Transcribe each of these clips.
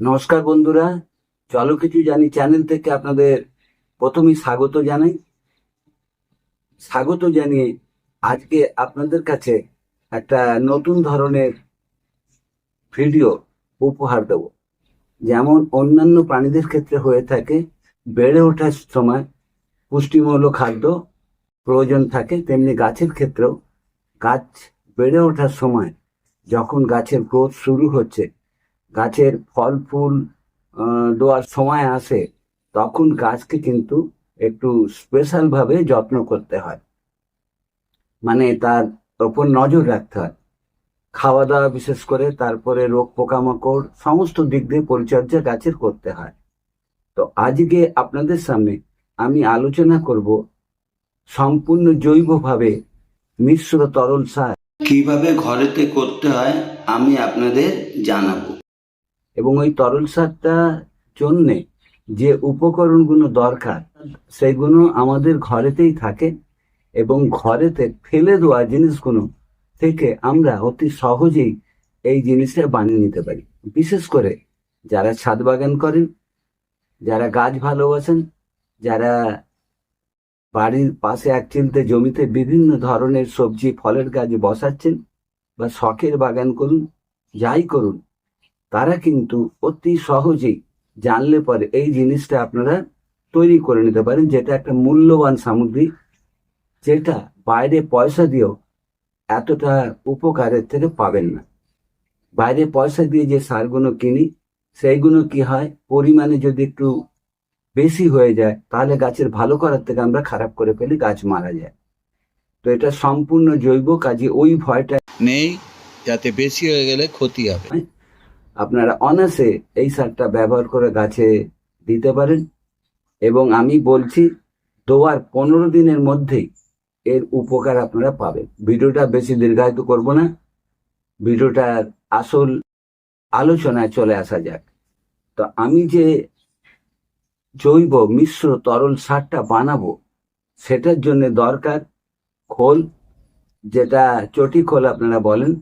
নমস্কার বন্ধুরা। চলো কিছু জানি। চ্যানেল থেকে আপনাদের প্রথমেই স্বাগত জানাই। স্বাগত জানিয়ে আজকে আপনাদের কাছে একটা নতুন ধরনের ভিডিও উপহার দেব। যেমন অন্যান্য প্রাণীদের ক্ষেত্রে হয়ে থাকে, বেড়ে ওঠার সময় পুষ্টিমূলক খাদ্য প্রয়োজন থাকে, তেমনি গাছের ক্ষেত্রেও। গাছ বেড়ে ওঠার সময় যখন গাছের গ্রোথ শুরু হচ্ছে গাছের ফল, ফুল দেওয়ার সময় আসে, তখন গাছকে কিন্তু একটু স্পেশাল ভাবে যত্ন করতে হয়। মানে তার ওপর নজর রাখতে হয়। খাওয়া দাওয়া বিশেষ করে, তারপরে রোগ পোকামাকড়, সমস্ত দিক দিয়ে পরিচর্যা গাছের করতে হয়। তো আজকে আপনাদের সামনে আমি আলোচনা করব সম্পূর্ণ জৈবভাবে মিশ্র তরল সার। কীভাবে ঘরেতে করতে হয়, আমি আপনাদের জানাব। এবং ওই তরল সারটা জন্যে যে উপকরণগুলো দরকার, সেগুলো আমাদের ঘরেতেই থাকে এবং ঘরেতে ফেলে দেওয়া জিনিসগুলো থেকে আমরা অতি সহজেই এই জিনিসটা বানিয়ে নিতে পারি। বিশেষ করে যারা ছাদ বাগান করেন, যারা গাছ ভালোবাসেন, যারা বাড়ির পাশে এক চিলতে জমিতে বিভিন্ন ধরনের সবজি, ফলের গাছ বসাচ্ছেন বা শখের বাগান করুন, যাই করুন তারা কিন্তু অতি সহজেই জানলে পরে এই জিনিসটা আপনারা তৈরি করে নিতে পারেন যেটা একটা মূল্যবান সামগ্রী যেটা বাইরে পয়সা দিয়েও এতটা উপকারের থেকে পাবেন না। বাইরে পয়সা দিয়ে যে সারগুলো কিনি সেইগুলো কি হয়? পরিমাণে যদি একটু বেশি হয়ে যায় তাহলে গাছের ভালো করার থেকে আমরা খারাপ করে ফেলি গাছ মারা যায়। তো এটা সম্পূর্ণ জৈব কাজে ওই ভয়টা নেই যাতে বেশি হয়ে গেলে ক্ষতি হবে। আপনারা অনাসে এই সারটা ব্যবহার করে গাছে দিতে পারেন। এবং আমি বলছি দেওয়ার পনেরো দিনের মধ্যেই এর উপকার আপনারা পাবেন। ভিডিওটা বেশি দীর্ঘায়িত করব না। ভিডিওটার আসল আলোচনায় চলে আসা যাক। তো আমি যে জৈব মিশ্র তরল সারটা বানাবো, সেটার জন্য দরকার খোল, যেটা চটি খোল আপনারা বলেন।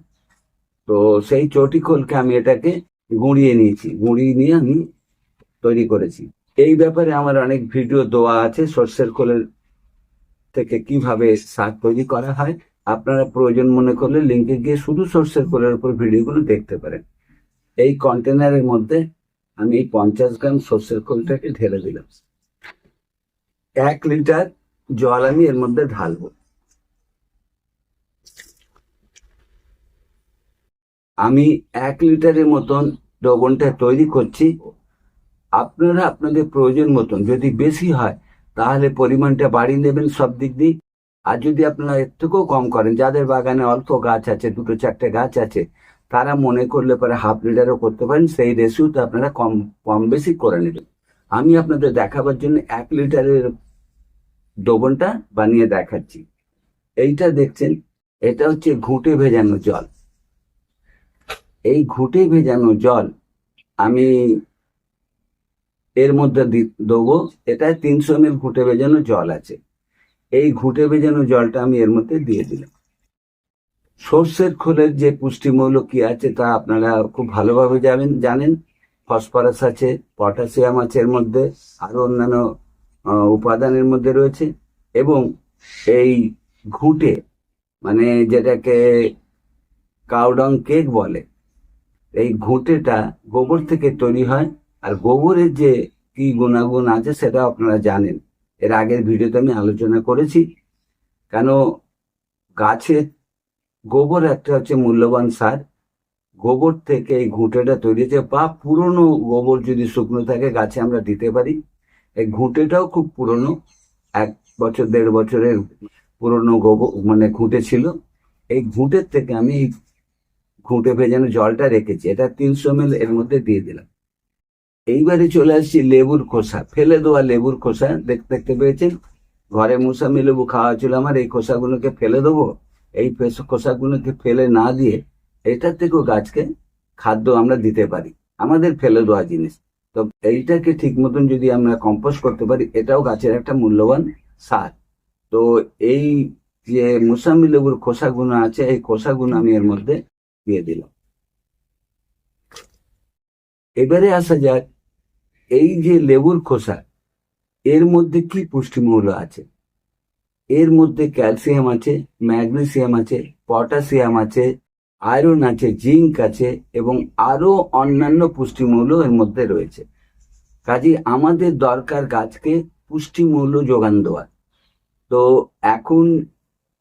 তো সেই চটি খোলকে আমি এটাকে গুঁড়িয়ে নিয়েছি। গুঁড়িয়ে নিয়ে আমি তৈরি করেছি। এই ব্যাপারে আমার অনেক ভিডিও দেওয়া আছে সর্ষের খোলের থেকে কীভাবে শাক তৈরি করা হয়। আপনারা প্রয়োজন মনে করলে লিঙ্কে গিয়ে শুধু সর্ষের খোলের উপর ভিডিওগুলো দেখতে পারেন। এই কন্টেনারের মধ্যে আমি এই পঞ্চাশ গ্রাম সর্ষের খোলটাকে ঢেলে দিলাম। এক লিটার জল আমি এর মধ্যে ঢালবো। আমি এক লিটারের মতন দ্রবণটা তৈরি করছি। আপনারা আপনাদের প্রয়োজন মতন যদি বেশি হয়, তাহলে পরিমাণটা বাড়িয়ে নেবেন সব দিক দিয়ে। আর যদি আপনারা এর থেকেও কম করেন, যাদের বাগানে অল্প গাছ আছে, দুটো চারটে গাছ আছে, তারা মনে করলে পরে হাফ লিটারও করতে পারেন, সেই রেশিওতে আপনারা কম কম বেশি করে নেবেন। আমি আপনাদের দেখাবার জন্য এক লিটারের দ্রবণটা বানিয়ে দেখাচ্ছি। এইটা দেখছেন, এটা হচ্ছে ঘুঁটে ভেজানো জল। এই ঘুঁটে ভেজানো জল আমি এর মধ্যে দেবো। এটায় তিনশো এম এল ঘুঁটে ভেজানো জল আছে। এই ঘুঁটে ভেজানো জলটা আমি এর মধ্যে দিয়ে দিলাম। সর্ষের খোলের যে পুষ্টিমূল্য কি আছে তা আপনারা খুব ভালোভাবে জানেন জানেন। ফসফরাস আছে, পটাশিয়াম আছে এর মধ্যে আরও অন্যান্য উপাদানের মধ্যে রয়েছে। এবং এই ঘুঁটে মানে যেটাকে কাউডং কেক বলে এই ঘুঁটেটা গোবর থেকে তৈরি হয়। আর গোবরের যে কি গুণাগুণ আছে সেটা আপনারা জানেন। এর আগের ভিডিওতে আমি আলোচনা করেছি। কেন গাছে গোবর একটা হচ্ছে মূল্যবান সার। গোবর থেকে এই ঘুঁটেটা তৈরি হয়েছে বা পুরনো গোবর যদি শুকনো থাকে গাছে আমরা দিতে পারি। এই ঘুঁটেটাও খুব পুরনো, এক বছর, দেড় বছরের পুরনো গোবর মানে ঘুঁটে ছিল। এই ঘুঁটের থেকে আমি ঘুঁটে ভেজানো জলটা রেখেছি, এটা তিনশো এম এর মধ্যে দিয়ে দিলাম। এইবারে চলে আসছি লেবুর খোসা, ফেলে দেওয়া লেবুর খোসা, দেখতে দেখতে পেয়েছেন? ঘরে মুসামি লেবু খাওয়া ছিল আমার, এই খোসাগুলোকে ফেলে দেবো। এই খোসাগুলোকে ফেলে না দিয়ে এটার থেকেও গাছকে খাদ্য আমরা দিতে পারি, আমাদের ফেলে দেওয়া জিনিস। তো এইটাকে ঠিক মতন যদি আমরা কম্পোস্ট করতে পারি, এটাও গাছের একটা মূল্যবান সার। তো এই যে মুসাম্বি লেবুর খোসাগুলো আছে, এই খোসাগুলো আমি এর মধ্যে দিয়ে দিলাম এবারে আসা যাক, এই যে লেবুর খোসা, এর মধ্যে কি পুষ্টিমূল্য আছে? এর মধ্যে ক্যালসিয়াম আছে, ম্যাগনেসিয়াম আছে পটাশিয়াম আছে, আয়রন আছে, জিঙ্ক আছে এবং আরও অন্যান্য পুষ্টিমূল্য এর মধ্যে রয়েছে। কাজে আমাদের দরকার গাছকে পুষ্টিমূল্য যোগান দেওয়া। তো এখন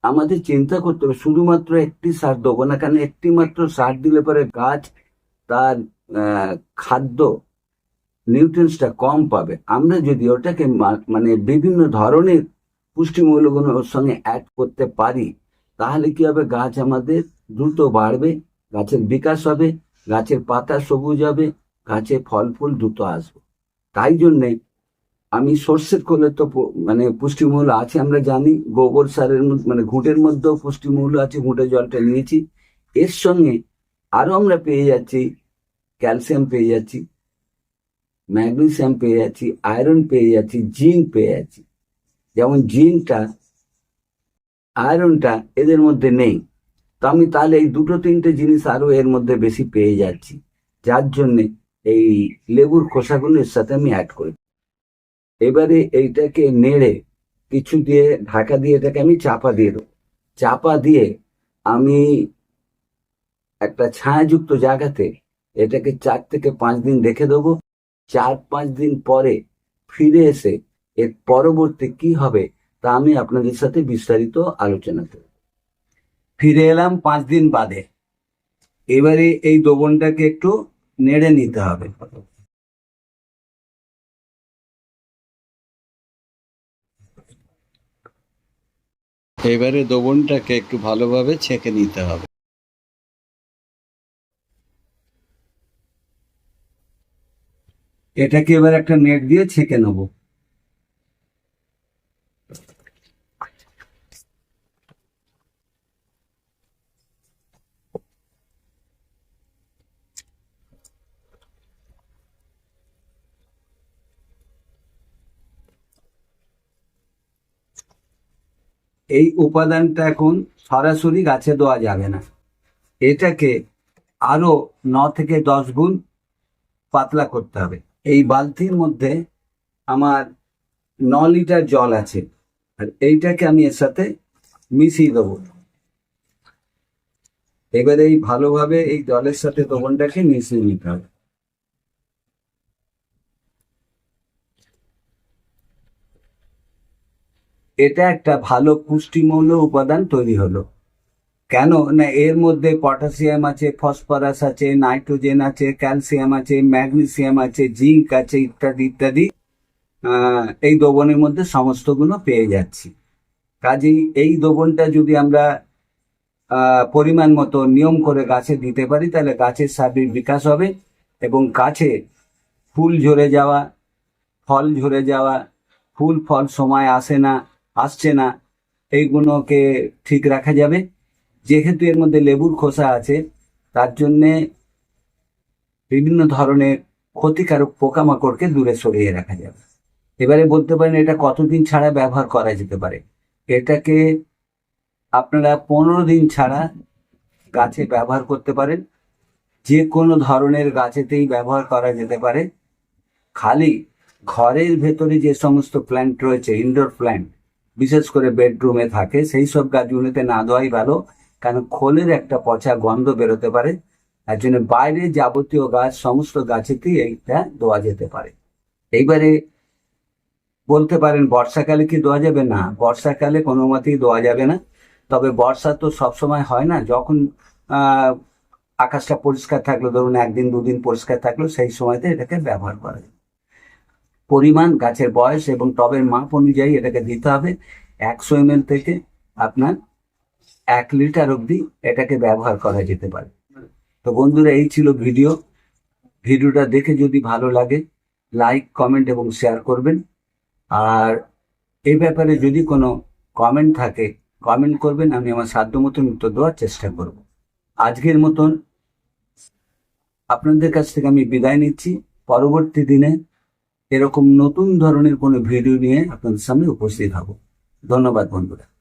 আমাদের চিন্তা করতে হবে, শুধুমাত্র একটি সার দেবো না, কারণ একটি মাত্র সার দিলে পরে গাছ তার খাদ্য নিউট্রিয়েন্টসটা কম পাবে। আমরা যদি ওটাকে মানে বিভিন্ন ধরনের পুষ্টিমূল্যগুলো ওর সঙ্গে অ্যাড করতে পারি, তাহলে কি হবে? গাছ আমাদের দ্রুত বাড়বে, গাছের বিকাশ হবে, গাছের পাতা সবুজ হবে, গাছে ফল ফুল দ্রুত আসবে। তাই জন্যে আমি সর্ষের কোলে তো মানে পুষ্টিমূল্য আছে আমরা জানি, গোবর সারের মানে ঘুঁটের মধ্যেও পুষ্টিমূল্য আছে, ঘুঁটে জলটা নিয়েছি। এর সঙ্গে আরও আমরা পেয়ে যাচ্ছি ক্যালসিয়াম পেয়ে যাচ্ছি ম্যাগনেসিয়াম পেয়ে যাচ্ছি আয়রন পেয়ে যাচ্ছি জিঙ্ক পেয়ে যাচ্ছি। যেমন জিঙ্কটা আয়রনটা এদের মধ্যে নেই। তো আমি তাহলে এই দুটো তিনটে জিনিস আরও এর মধ্যে বেশি পেয়ে যাচ্ছি। যার জন্যে এই লেবুর খোসাগুলো এর সাথে আমি অ্যাড করি এবারে এইটাকে নেড়ে কিছু দিয়ে ঢাকা দিয়ে এটাকে আমি চাপা দিয়ে দেবো। চাপা দিয়ে আমি একটা ছায়াযুক্ত জায়গাতে এটাকে চার থেকে পাঁচ দিন রেখে দেবো। চার পাঁচ দিন পরে ফিরে এসে এর পরবর্তী কি হবে তা আমি আপনাদের সাথে বিস্তারিত আলোচনা করব। ফিরে এলাম পাঁচ দিন বাদে। এবারে এই দ্রবণটাকে একটু নেড়ে নিতে হবে। এবারে দোবনটাকে একটু ভালোভাবে ছেঁকে নিতে হবে। এটাকে এবার একটা নেট দিয়ে ছেঁকে নেব। এই উপাদানটা এখন সরাসরি গাছে দেওয়া যাবে না। এটাকে আরও ন থেকে দশ গুণ পাতলা করতে হবে। এই বালতির মধ্যে আমার ন লিটার জল আছে। আর এইটাকে আমি এর সাথে মিশিয়ে দেবো। এবারে এই ভালোভাবে এই জলের সাথে দ্রবণটাকে মিশিয়ে নিতে হবে। এটা একটা ভালো পুষ্টিমূল্য উপাদান তৈরি হলো। কেন? না, এর মধ্যে পটাশিয়াম আছে, ফসফরাস আছে, নাইট্রোজেন আছে, ক্যালসিয়াম আছে, ম্যাগনেসিয়াম আছে, জিঙ্ক আছে ইত্যাদি ইত্যাদি। এই দ্রবণের মধ্যে সমস্তগুলো পেয়ে যাচ্ছি। কাজেই এই দ্রবণটা যদি আমরা পরিমাণ মতো নিয়ম করে গাছে দিতে পারি, তাহলে গাছের সার্বিক বিকাশ হবে এবং গাছে ফুল ঝরে যাওয়া, ফল ঝরে যাওয়া, ফুল ফল সময় আসে না আসছে না, এইগুলোকে ঠিক রাখা যাবে। যেহেতু এর মধ্যে লেবুর খোসা আছে, তার জন্যে বিভিন্ন ধরনের ক্ষতিকারক পোকামাকড়কে দূরে সরিয়ে রাখা যাবে। এবারে বলতে পারেন, এটা কতদিন ছাড়া ব্যবহার করা যেতে পারে? এটাকে আপনারা পনেরো দিন ছাড়া গাছে ব্যবহার করতে পারেন। যে কোনো ধরনের গাছেতেই ব্যবহার করা যেতে পারে। খালি ঘরের ভেতরে যে সমস্ত প্ল্যান্ট রয়েছে ইনডোর প্ল্যান্ট বিশেষ করে বেডরুমে থাকে, সেই সব গাছগুলোতে না দেওয়াই ভালো, কারণ খোলের একটা পচা গন্ধ বেরোতে পারে। তার জন্য বাইরে যাবতীয় গাছ, সমস্ত গাছেতেই এইটা দেওয়া যেতে পারে। এইবারে বলতে পারেন, বর্ষাকালে কি দেওয়া যাবে? না, বর্ষাকালে কোনো মতেই দেওয়া যাবে না। তবে বর্ষা তো সবসময় হয় না, যখন আকাশটা পরিষ্কার থাকল, ধরুন একদিন, দুদিন পরিষ্কার থাকল, সেই সময়তে এটাকে ব্যবহার করা যায়। পরিমাণ, গাছের বয়স এবং টবের মাপ অনুযায়ী এটাকে দিতে হবে। একশো এম থেকে আপনার এক লিটার অবধি এটাকে ব্যবহার করা যেতে পারে। তো বন্ধুরা, এই ছিল ভিডিও। ভিডিওটা দেখে যদি ভালো লাগে, লাইক, কমেন্ট এবং শেয়ার করবেন। আর এই ব্যাপারে যদি কোনো কমেন্ট থাকে, কমেন্ট করবেন, আমি আমার সাধ্য মতন উত্তর দেওয়ার চেষ্টা করব। আজকের মতন আপনাদের কাছ থেকে আমি বিদায় নিচ্ছি। পরবর্তী দিনে এরকম নতুন ধরনের কোনো ভিডিও নিয়ে আপনাদের সামনে উপস্থিত হব। ধন্যবাদ বন্ধুরা।